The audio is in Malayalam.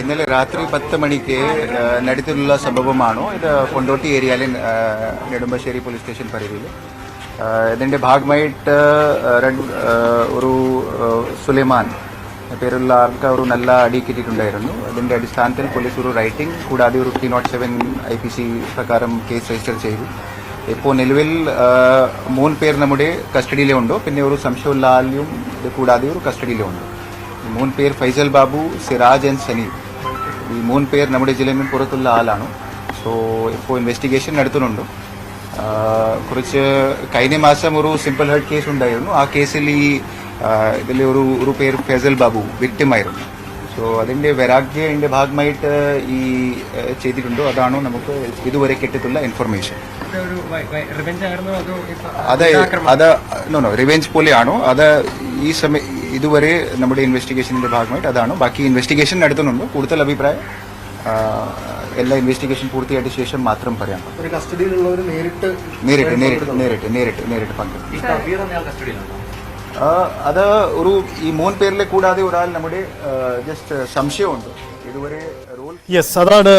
ഇന്നലെ രാത്രി പത്ത് മണിക്ക് നടുത്തുള്ള സംഭവമാണ്? ഇത് കൊണ്ടോട്ടി ഏരിയയിലെ നെടുമ്പശ്ശേരി പോലീസ് സ്റ്റേഷൻ പരിധിയിൽ. ഇതിന്റെ ഭാഗമായിട്ട് ഒരു സുലൈമാൻ പേരുള്ള ആൾക്ക് ഒരു നല്ല അടി കിട്ടിയിട്ടുണ്ടായിരുന്നു. അതിന്റെ അടിസ്ഥാനത്തിൽ പോലീസ് ഒരു റൈറ്റിംഗ് കൂടാതെ ഒരു three naught seven I P C പ്രകാരം കേസ് രജിസ്റ്റർ ചെയ്തു. ഇപ്പോൾ നിലവിൽ മൂന്ന് പേർ നമ്മുടെ കസ്റ്റഡിയിലുണ്ട് പിന്നെ ഒരു സംശയമുള്ള ആളിലും ഇത് കൂടാതെ ഒരു കസ്റ്റഡിയിലുണ്ട് മൂന്ന് പേർ ഫൈസൽ ബാബു സിറാജ് ആൻഡ് സനീൽ. ഈ മൂന്ന് പേർ നമ്മുടെ ജില്ലയിൽ നിന്ന് പുറത്തുള്ള ആളാണ്. സോ ഇപ്പോൾ ഇൻവെസ്റ്റിഗേഷൻ നടത്തുന്നുണ്ട്. കുറച്ച് കഴിഞ്ഞ മാസം ഒരു സിമ്പിൾ ഹെഡ് കേസ് ഉണ്ടായിരുന്നു. ആ കേസിൽ ഈ ഇതിൽ ഒരു ഒരു പേര് ഫൈസൽ ബാബു വിക്ടിമായിരുന്നു സോ അതിന്റെ വരാഗ്യന്റെ ഭാഗമായിട്ട് ഈ ചെയ്തിട്ടുണ്ടോ? അതാണോ നമുക്ക് ഇതുവരെ കിട്ടിയിട്ടുള്ള ഇൻഫർമേഷൻ അതോ അത് അത് നോ നോ റിവെഞ്ച് പോലെയാണോ? അത് ഈ സമയ ഇതുവരെ നമ്മുടെ ഇൻവെസ്റ്റിഗേഷന്റെ ഭാഗമായിട്ട് അതാണോ? ബാക്കി ഇൻവെസ്റ്റിഗേഷൻ നടത്തുന്നുണ്ട്? കൂടുതൽ അഭിപ്രായം? എല്ലാ ഇൻവെസ്റ്റിഗേഷൻ പൂർത്തിയായിട്ട് ശേഷം മാത്രം പറയാം. ഒരു കസ്റ്റഡിയിലുള്ളവർ നേരിട്ട് നേരിട്ട് നേരിട്ട് നേരിട്ട് നേരിട്ട് നേരിട്ട് പങ്കെടുക്കും. ആ, അത് ഒരു ഈ മൂന്ന് പേരിലെ കൂടാതെ ഒരാൾ നമ്മുടെ ജസ്റ്റ് സംശയമുണ്ട്. ഇതുവരെ റോൾ യെസ് അതാണ്